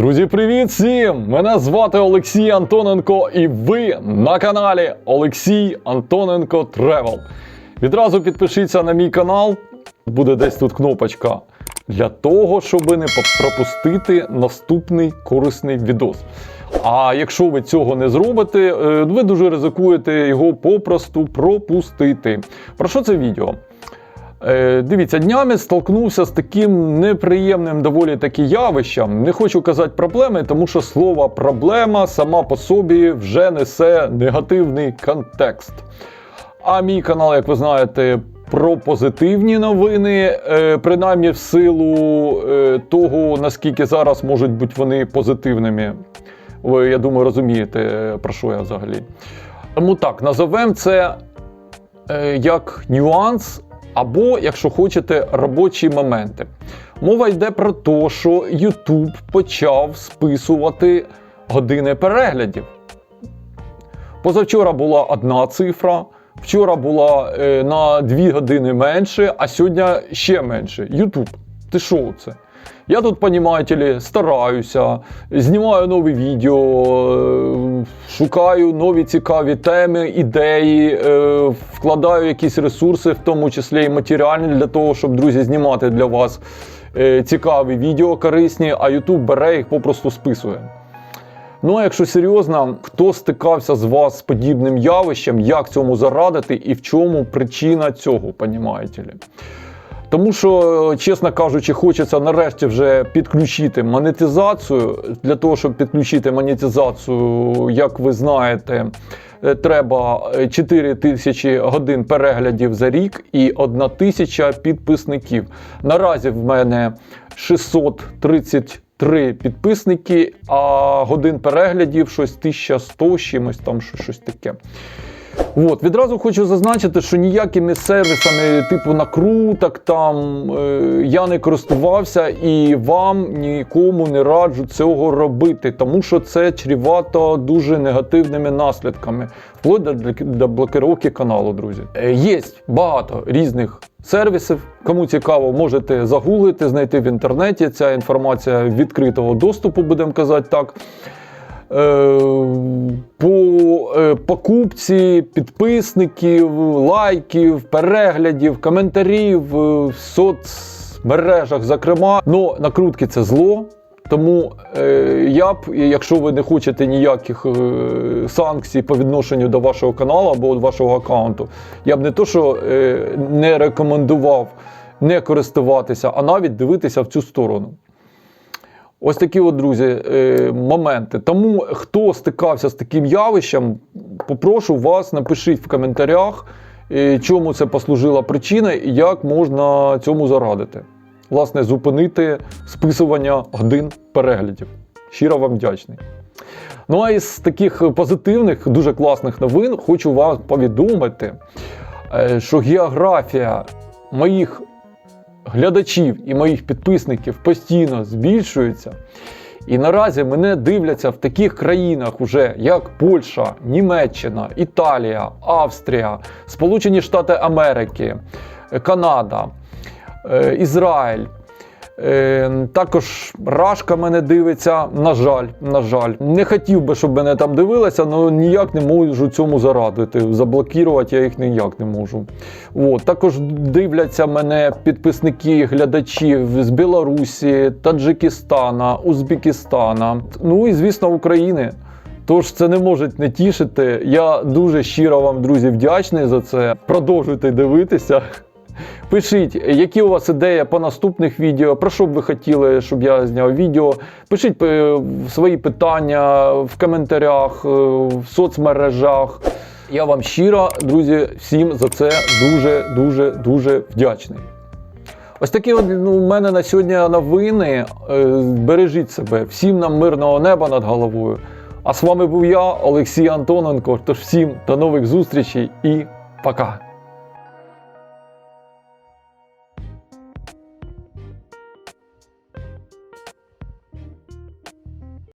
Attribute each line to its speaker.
Speaker 1: Друзі, привіт всім! Мене звати Олексій Антоненко, і ви на каналі Олексій Антоненко Тревел. Відразу підпишіться на мій канал, буде десь тут кнопочка, для того, щоб не пропустити наступний корисний відос. А якщо ви цього не зробите, е, ви дуже ризикуєте його попросту пропустити. Про що це відео? Е, Дивіться, днями столкнувся з таким неприємним доволі таки явищем. Не хочу казати проблеми, тому що слово проблема сама по собі вже несе негативний контекст. А мій канал, як ви знаєте, про позитивні новини, е, принаймні в силу е, того, наскільки зараз можуть бути вони позитивними. Ви, я думаю, розумієте, про що я взагалі. Тому так, назовемо це як нюанс, або, якщо хочете, робочі моменти. Мова йде про те, що YouTube почав списувати години переглядів. Позавчора була одна цифра, вчора була е, на 2 години менше, а сьогодні ще менше. YouTube, ти що це? Я тут, понімаєте ли, стараюся, знімаю нові відео, е, шукаю нові цікаві теми, ідеї, е, вкладаю якісь ресурси, в тому числі і матеріальні, для того, щоб друзі знімати для вас е, цікаві відео корисні, а YouTube бере їх попросту списує. Ну а якщо серйозно, хто стикався з вас з подібним явищем, як цьому зарадити і в чому причина цього, понімаєте ли? Тому що, чесно кажучи, хочеться нарешті вже підключити монетизацію. Для того, щоб підключити монетизацію, як ви знаєте, е, треба 4 тисячі годин переглядів за рік і 1 тисяча підписників. Наразі в мене 633 підписники, а годин переглядів щось 1100 з чимось там щось таке. От, відразу хочу зазначити, що ніякими сервісами типу накруток там е, я не користувався і вам нікому не раджу цього робити, тому що це чрівато дуже негативними наслідками, вплоть до, до блокировки каналу, друзі. Е, є багато різних сервісів. Кому цікаво, можете загуглити, знайти в інтернеті. Ця інформація відкритого доступу, будемо казати так. Е, по е, покупці підписників, лайків, переглядів, коментарів в соцмережах, зокрема, ну накрутки це зло. Тому е, я б, якщо ви не хочете ніяких е, санкцій по відношенню до вашого каналу або вашого аккаунту, я б не то, що е, не рекомендував не користуватися, а навіть дивитися в цю сторону. Ось такі, от, друзі, е, моменти. Тому хто стикався з таким явищем, попрошу вас, напишіть в коментарях, е, чому це послужила причина і як можна цьому зарадити. Власне, зупинити списування годин переглядів. Щиро вам вдячний. Ну а із таких позитивних, дуже класних новин хочу вам повідомити, е, що географія моїх глядачів і моїх підписників постійно збільшується. І наразі мене дивляться в таких країнах, уже як Польща, Німеччина, Італія, Австрія, Сполучені Штати Америки, Канада, е, Ізраїль. Е, Також Рашка мене дивиться, на жаль, на жаль. Не хотів би, щоб мене там дивилися, але ніяк не можу цьому зарадити. Заблокувати я їх ніяк не можу. От. Також дивляться мене підписники, глядачі з Білорусі, Таджикистана, Узбекистана, ну і звісно України. Тож це не може не тішити. Я дуже щиро вам, друзі, вдячний за це. Продовжуйте дивитися. Пишіть, які у вас ідеї по наступних відео, про що б ви хотіли, щоб я зняв відео. Пишіть е, свої питання в коментарях, е, в соцмережах. Я вам щиро, друзі, всім за це дуже-дуже дуже вдячний. Ось такі от ну, у мене на сьогодні новини. Е, Бережіть себе, всім нам мирного неба над головою. А з вами був я, Олексій Антоненко. Тож всім до нових зустрічей і пока!